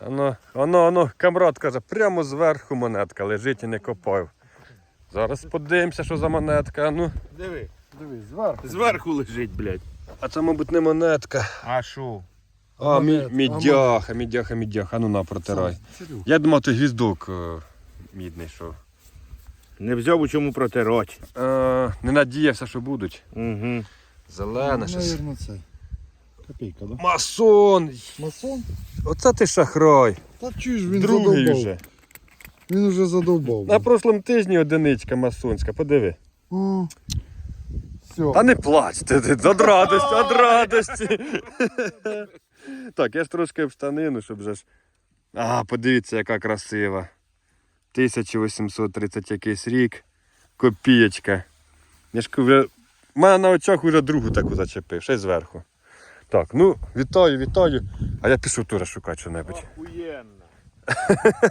Оно, оно, оно, камрад каже, прямо зверху монетка лежить і не копав. Зараз подивимося, що за монетка. Ну, Диви. Дивись, зверху. Зверху лежить, блядь. а це, мабуть, не монетка. А що? А, мі, мідяха, мідяха, мідяха. А ну на, протирай. Серег, Я думав, ти гвіздок е, мідний, що. Не взяв у чому протирати. Е, не надіявся, що будуть. Угу. Зелена щось. Наверно, це. Копійка, да? Масон! Масон? Оце ти шахрай. Та чуєш, він Другий задовбав. вже. Він уже задовбав. На прошлому тижні одиничка масонська, подиви. О, Все. Та не плач, ти, ти, від радості, від радості. так, я ж трошки в штанину, щоб вже ж. А, подивіться, яка красива. 1830 якийсь рік. Копієчка. Я ж кажу, вже... в мене на очах вже другу таку зачепив, ще й зверху. Так, ну, вітаю, вітаю. А я пішов тура шукати що-небудь. Охуєнно.